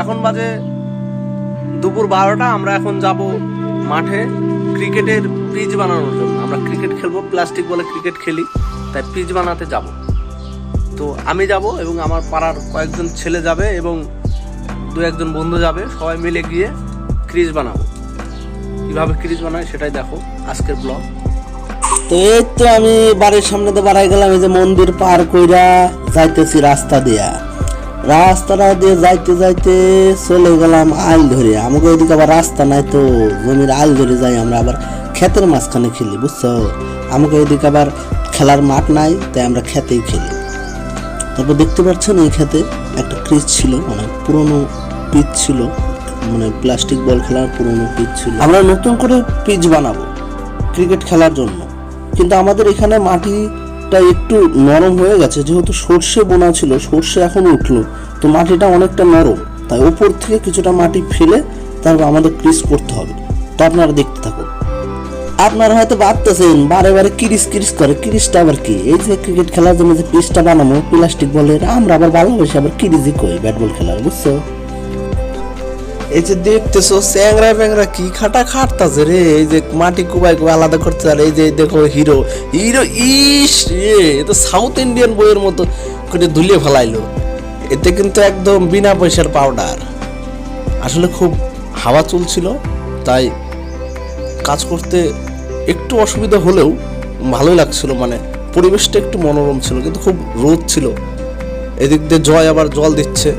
এখন বাজে দুপুর বারোটা, আমরা এখন যাব মাঠে ক্রিকেটের পিচ বানানোর জন্য। আমরা ক্রিকেট খেলব, প্লাস্টিক বলে ক্রিকেট খেলি, তাই পিচ বানাতে যাব। তো আমি যাব এবং আমার পাড়ার কয়েকজন ছেলে যাবে এবং দু একজন বন্ধু যাবে, সবাই মিলে গিয়ে ক্রিজ বানাবো। কীভাবে ক্রিজ বানায় সেটাই দেখো আজকের ব্লগ। তো এই তো আমি বাড়ির সামনে তো বাড়াই গেলাম, এই যে মন্দির পার কইরা যাইতেছি রাস্তা দিয়া। রাস্তাটা দিয়ে যাইতে যাইতে চলে গেলাম আইল ধরে। আমাকে ওইদিকে আবার রাস্তা নাই তো, জমির আইল ধরে যাই আমরা আবার ক্ষেতের মাঝখানে খেলি, বুঝছ? আমাকে ওইদিকে আবার খেলার মাঠ নাই, তাই আমরা খেতেই খেলি। তারপর দেখতে পাচ্ছেন এই খেতে একটা ক্রিজ ছিল মানে পুরনো পিচ ছিল মানে প্লাস্টিক বল খেলার পুরনো পিচ ছিল। আমরা নতুন করে পিচ বানাবো, ক্রিকেট খেলার জন্য। কিন্তু আমাদের এখানে মাটিটা একটু নরম হয়ে গেছে, যেহেতু সর্ষে বোনা ছিল, সর্ষে এখন উঠল। তো মাটিটা অনেকটা নরম, তাই উপর থেকে কিছুটা মাটি ফেলে তারপর আমাদের ক্রিস করতে হবে। তো আপনারা দেখতে থাকুন। আপনারা হয়তো ভাবতেছেন, বারে বারে কিরিস কিরিস করে, কিরিসটা আবার কি? এই যে ক্রিকেট খেলার জন্য যে পিচটা বানানো প্লাস্টিক বলের আমরা আবার ভালোবাসি আবার কিরিজই কই, ব্যাট বল খেলার, বুঝছ? এই যে দেখতেছো স্যাংরা ব্যাংরা কি খাটা খাটতাছে রে? এই যে মাটি কুবাই কুবাই আলাদা করতে আর এই যে দেখো হিরো। হিরো, ইস রে, এ তো সাউথ ইন্ডিয়ান বইয়ের মতো করে ধুলিয়ে ফেলাইলো। এতে কিন্তু একদম বিনা পয়সার পাউডার আসলে খুব হাওয়া চলছিল, তাই কাজ করতে একটু অসুবিধা হলেও ভালোই লাগছিল মানে পরিবেশটা একটু মনোরম ছিল, কিন্তু খুব রোদ ছিল। এদিক দিয়ে জয় আবার জল দিচ্ছে।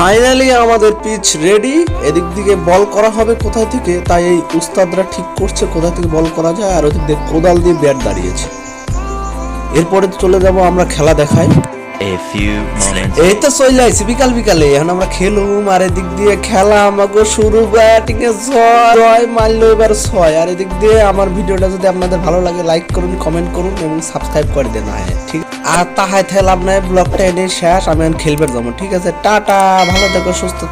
ফাইনালি আমাদের পিচ রেডি এদিক দিকে বল করা হবে কোথা থেকে? তাই এই উস্তাদরা ঠিক করছে কোথা থেকে বল করা যায়। আর ওদিক দিয়ে কোদাল দিয়ে ব্যাট দাঁড়িয়েছে। এরপরে চলে যাব আমরা খেলা দেখাই A few বিকাল বিকালে। এখন আমরা খেলুম, আর এদিক দিয়ে খেলা আমাকে শুরু ব্যাটিং এ ছয়। মারলো এবার ছয়। আর এদিক দিয়ে আমার ভিডিওটা যদি আপনাদের ভালো লাগে লাইক করুন কমেন্ট করুন এবং সাবস্ক্রাইব করে দেন। ঠিক। আর তাহাই থেল আপনার ব্লগটা এনে শেষ। আমি এখন খেলবে যাব, ঠিক আছে? টাটা, ভালো থেকো, সুস্থ